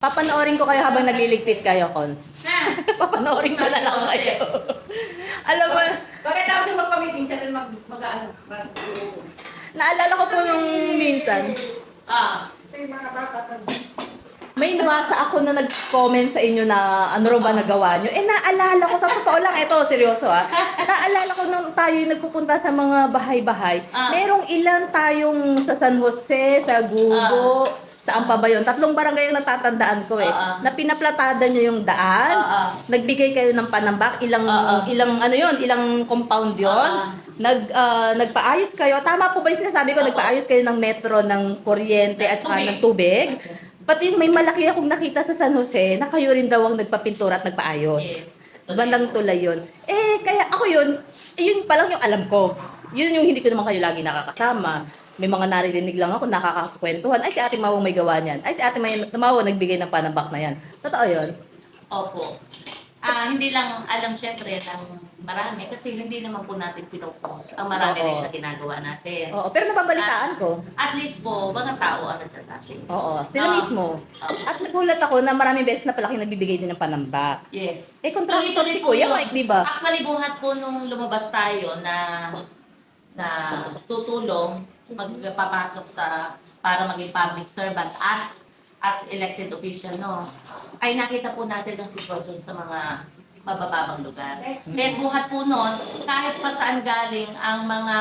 Papanoorin ko kayo habang nagliligpit kayo, Cons. Na! Papanoorin ko na lang kayo. Alam mo, Bakit ako siya magpamiting siya rin mag, mag, ano, mag, naalala ko po nung minsan, Ah. Kasi yung mga bata pa. may nabasa ako na nag-comment sa inyo na ano raw ba nagawa nyo. Eh, naalala ko, sa totoo lang, ito, seryoso ah. Naalala ko nung tayo nagpupunta sa mga bahay-bahay. Ah. Merong ilan tayong sa San Jose, sa Gugo, saan pa ba yun? Tatlong barangay ang natatandaan ko eh. Ah. Na pinaplatada nyo yung daan. Ah. Nagbigay kayo ng panambak, ilang ah. ilang ano yun, ilang compound yun. Ah. Nag ah, nagpaayos kayo. Tama po ba yung sinasabi ko? Oo. Nagpaayos kayo ng metro, ng kuryente at saka Tubig. ng tubig. Pati may malaki akong nakita sa San Jose na kayo rin daw ang nagpapintura at nagpaayos. Yes. Bandang tulay yun. Eh, kaya ako yun, eh, yun pa lang yung alam ko. Yun yung hindi ko naman kayo lagi nakakasama. May mga naririnig lang ako, nakakakwentuhan. Ay, si Ate Mawang may gawa niyan. Ay, si Ate May- Mawang nagbigay ng panambak na yan. Totoo yun? Opo. Ah, hindi lang alam syempre ng marami kasi hindi naman po natin pinopost. Ang marami Oo. rin sa ginagawa natin. Oo, pero nababalitaan ko. At least po, mga tao ang nagsasabi. Oo, sila Oo. mismo. Oo. At nagulat ako na maraming beses na palaki nagbibigay din ng panambak. Yes. Eh, contractor Tuloy-tuloy si po Kuya yun. Mike, di ba? Actually, buhat po nung lumabas tayo na na tutulong magpapasok sa para maging public servant as as elected official no ay nakita po natin ang sitwasyon sa mga mabababang lugar. Kaya buhat po noon, kahit pa saan galing ang mga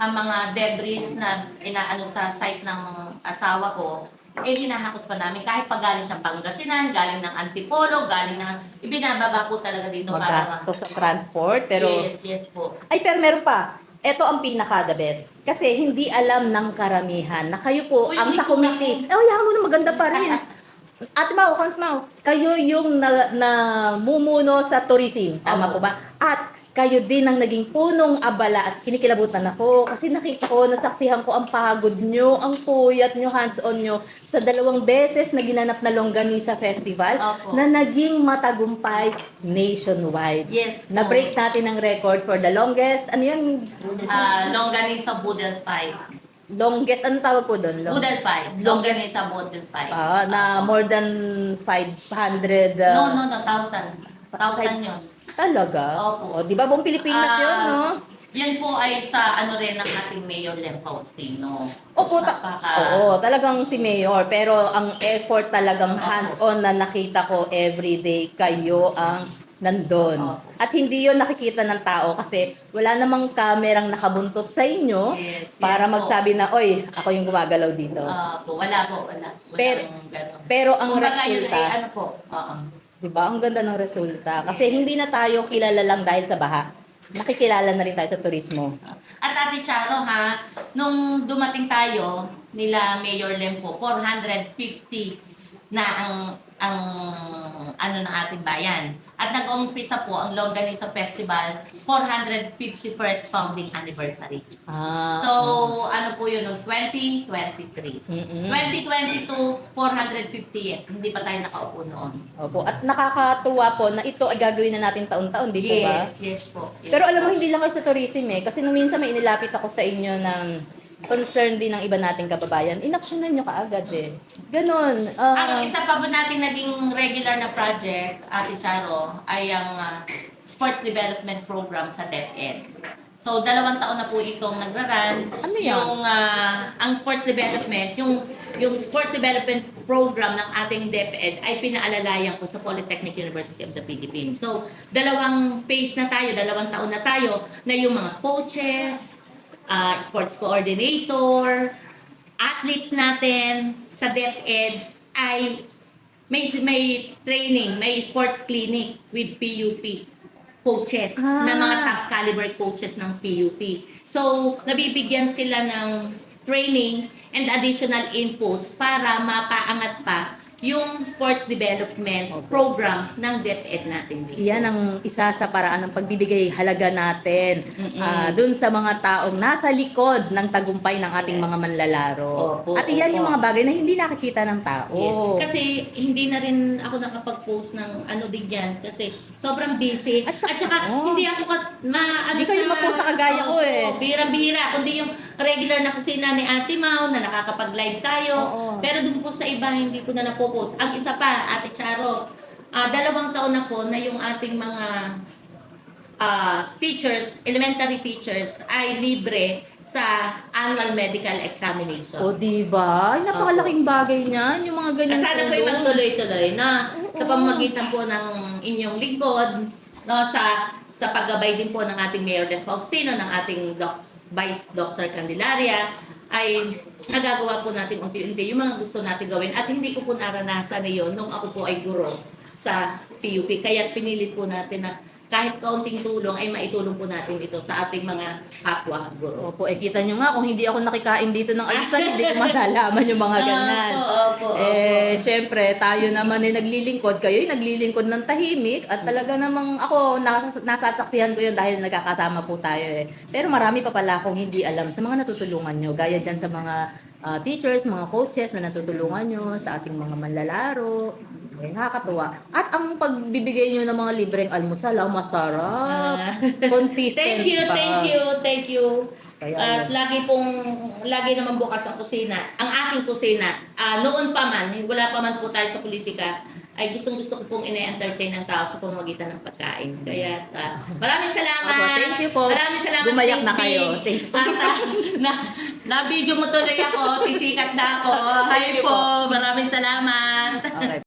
ang mga debris na inaano sa site ng asawa ko, eh hinahakot pa namin kahit pa galing siyang Pangasinan, galing ng Antipolo, galing ng ibinababa po talaga dito para Magastos sa transport, pero... Yes, yes po. Ay, pero meron pa. Ito ang pinaka the best. Kasi hindi alam ng karamihan na kayo po Uy, ang sa committee. Eh, yaman mo na maganda pa rin. Ate Mau, Cons Mau, kayo yung na, na mumuno sa tourism. Tama Opo. po ba? At kayo din ang naging punong abala at kinikilabutan ako kasi nakita ko, nasaksihan ko ang pagod nyo, ang puyat nyo, hands-on nyo sa dalawang beses na ginanap na Longganisa Festival Opo. na naging matagumpay nationwide. Yes po. Na-break natin ang record for the longest. Ano yun? Ah, longganisa Budel Pie. Longest, ano tawag po doon? Long- Budel Pie. Longganisa Budel Pie. Ah, na more than 500. uh, No, no, no. Thousand. Thousand yun. Talaga? O, Opo. di ba buong Pilipinas yun, Ah, no? Yan po ay sa ano rin ng ating Mayor Lem Faustino. Opo, ta- Napaka- Oo, talagang si Mayor. Pero ang effort talagang Opo. hands-on na nakita ko everyday, kayo ang nandun. Opo. At hindi yon nakikita ng tao kasi wala namang kamerang nakabuntot sa inyo Yes, yes para po. magsabi na, oy, ako yung gumagalaw dito. Ah, po, wala po, wala. Walang Pero- ganun. Pero ang Kumbaga yun resulta, ay ano po. Oo. Di ba? Ang ganda ng resulta. Kasi hindi na tayo kilala lang dahil sa baha. Nakikilala na rin tayo sa turismo. At Ate Charo ha, nung dumating tayo nila Mayor Lem po, 450 na ang ang ano ng ating bayan. At nag-umpisa po ang Longganisa Festival 451st founding anniversary. Ah. So, ano po yun, noong 2023. Mm-mm. 2022, 450th. Hindi pa tayo nakaupo noon. Opo. At nakakatuwa po na ito ay gagawin na natin taon-taon, di po ba? Yes, yes po. Yes Pero alam mo, hindi lang kayo sa tourism eh. Kasi nung minsan may inilapit ako sa inyo ng concern din ng iba nating kababayan, inaksyonan nyo kaagad eh. Ganon. ah, Ang isa pa po nating naging regular na project, Ate Charo, ay ang ah, Sports Development Program sa DepEd. So, dalawang taon na po itong nagra-run. Ano yan? Yung, ah, ang sports development, yung, yung sports development program ng ating DepEd ay pinaalalayan ko sa Polytechnic University of the Philippines. So, dalawang phase na tayo, dalawang taon na tayo, na yung mga coaches, ah, sports coordinator, athletes natin sa DepEd ay may may training, may sports clinic with PUP coaches Ah. na mga top caliber coaches ng PUP. So, nabibigyan sila ng training and additional inputs para mapaangat pa yung sports development program ng DepEd natin dito. Iyan ang isa sa paraan ng pagbibigay halaga natin Mm-mm. ah, dun sa mga taong nasa likod ng tagumpay ng ating mga manlalaro. Opo, At iyan yung opo. mga bagay na hindi nakikita ng tao. Yes. Kasi hindi na rin ako nakapag-post ng ano din yan kasi sobrang busy. At At saka- saka, oh. hindi ako kat, ma, ano Hindi kayo sa- ma-post sa kagaya ko eh. Oo, Bihira-bihira. Kundi yung regular na kusina ni Ate Mau na nakakapag-live tayo. Oo. Pero dun po sa iba, hindi ko na na-focus. Ang isa pa, Ate Charo, ah, dalawang taon na po na yung ating mga ah, teachers, elementary teachers, ay libre sa annual medical examination. O, di ba? Napakalaking bagay niyan, yung mga ganyan. At sana po tulong. magtuloy-tuloy na sa pamamagitan po ng inyong lingkod, no, sa sa paggabay din po ng ating Mayor De Faustino, ng ating Doc, Vice Dr. Candelaria, ay nagagawa po natin unti-unti yung mga gusto natin gawin. At hindi ko po naranasan na yun nung ako po ay guro sa PUP. Kaya pinilit po natin na kahit kaunting tulong ay maitulong po natin ito sa ating mga kapwa guro. Opo, eh kita nyo nga, kung hindi ako nakikain dito ng almusal, hindi ko malalaman yung mga ganyan. Opo, opo, opo. Eh, syempre, tayo naman ay naglilingkod, kayo ay naglilingkod ng tahimik at talaga namang ako, nas- nasasaksihan ko yun dahil nagkakasama po tayo eh. Pero marami pa pala akong hindi alam sa mga natutulungan nyo, gaya dyan sa mga ah, teachers, mga coaches na natutulungan nyo, sa ating mga manlalaro. Eh, nakakatuwa. At ang pagbibigay nyo ng mga libreng almusal, ang masarap. Ah. Consistent Thank you, pa. thank you, thank you. Kaya At lagi pong, lagi naman bukas ang kusina. Ang aking kusina, ah, noon pa man, wala pa man po tayo sa politika, ay gustong gusto ko pong ine-entertain ng tao sa pamamagitan ng pagkain. Kaya ah, maraming salamat. Opo, thank you po. Maraming salamat. Gumayak na kayo. Thank you. At ah, na, na video mo tuloy ako, sisikat na ako. Hi Thank you po. po. Maraming salamat. Okay.